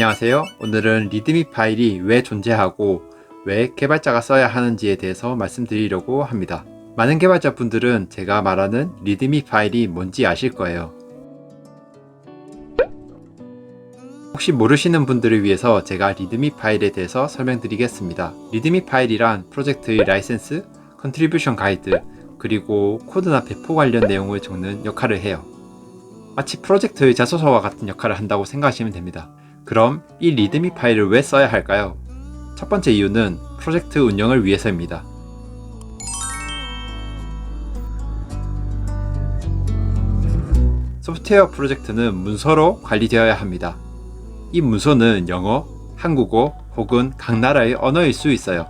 안녕하세요. 오늘은 리드미 파일이 왜 존재하고 왜 개발자가 써야 하는지에 대해서 말씀드리려고 합니다. 많은 개발자분들은 제가 말하는 리드미 파일이 뭔지 아실 거예요. 혹시 모르시는 분들을 위해서 제가 리드미 파일에 대해서 설명드리겠습니다. 리드미 파일이란 프로젝트의 라이센스, 컨트리뷰션 가이드, 그리고 코드나 배포 관련 내용을 적는 역할을 해요. 마치 프로젝트의 자소서와 같은 역할을 한다고 생각하시면 됩니다. 그럼 이 리드미 파일을 왜 써야 할까요? 첫 번째 이유는 프로젝트 운영을 위해서입니다. 소프트웨어 프로젝트는 문서로 관리되어야 합니다. 이 문서는 영어, 한국어 혹은 각 나라의 언어일 수 있어요.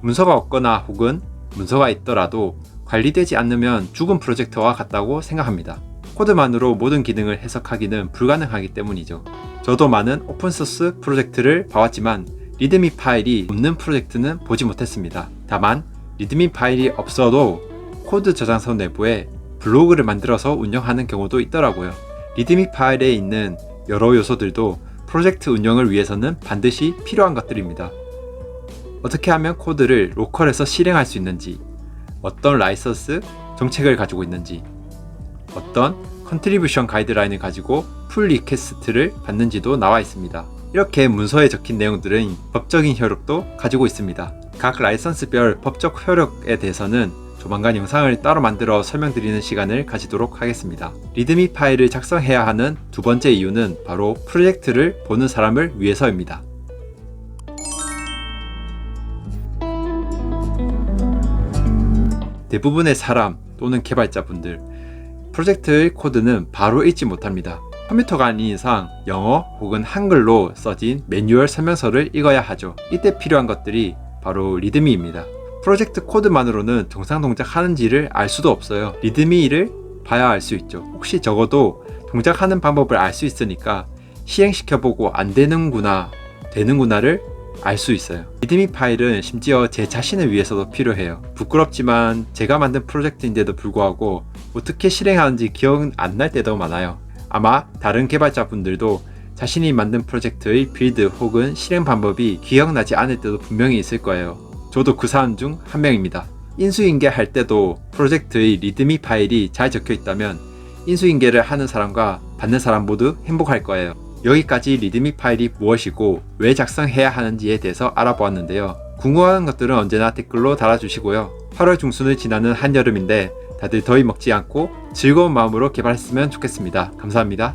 문서가 없거나 혹은 문서가 있더라도 관리되지 않으면 죽은 프로젝트와 같다고 생각합니다. 코드만으로 모든 기능을 해석하기는 불가능하기 때문이죠. 저도 많은 오픈소스 프로젝트를 봐왔지만 리드미 파일이 없는 프로젝트는 보지 못했습니다. 다만 리드미 파일이 없어도 코드 저장소 내부에 블로그를 만들어서 운영하는 경우도 있더라고요. 리드미 파일에 있는 여러 요소들도 프로젝트 운영을 위해서는 반드시 필요한 것들입니다. 어떻게 하면 코드를 로컬에서 실행할 수 있는지, 어떤 라이선스 정책을 가지고 있는지, 어떤 컨트리뷰션 가이드라인을 가지고 풀 리퀘스트를 받는지도 나와 있습니다. 이렇게 문서에 적힌 내용들은 법적인 효력도 가지고 있습니다. 각 라이선스별 법적 효력에 대해서는 조만간 영상을 따로 만들어 설명드리는 시간을 가지도록 하겠습니다. 리드미 파일을 작성해야 하는 두 번째 이유는 바로 프로젝트를 보는 사람을 위해서입니다. 대부분의 사람 또는 개발자분들 프로젝트의 코드는 바로 읽지 못합니다. 컴퓨터가 아닌 이상 영어 혹은 한글로 써진 매뉴얼 설명서를 읽어야 하죠. 이때 필요한 것들이 바로 리드미입니다. 프로젝트 코드만으로는 정상 동작 하는지를 알 수도 없어요. 리드미를 봐야 알 수 있죠. 혹시 적어도 동작하는 방법을 알 수 있으니까 시행시켜보고 안 되는구나, 되는구나를 알 수 있어요. 리드미 파일은 심지어 제 자신을 위해서도 필요해요. 부끄럽지만 제가 만든 프로젝트인데도 불구하고 어떻게 실행하는지 기억 안날 때도 많아요. 아마 다른 개발자분들도 자신이 만든 프로젝트의 빌드 혹은 실행 방법이 기억나지 않을 때도 분명히 있을 거예요. 저도 그 사람 중 한 명입니다. 인수인계 할 때도 프로젝트의 리드미 파일이 잘 적혀 있다면 인수인계를 하는 사람과 받는 사람 모두 행복할 거예요. 여기까지 리드미 파일이 무엇이고 왜 작성해야 하는지에 대해서 알아보았는데요. 궁금한 것들은 언제나 댓글로 달아주시고요. 8월 중순을 지나는 한여름인데 다들 더위 먹지 않고 즐거운 마음으로 개발했으면 좋겠습니다. 감사합니다.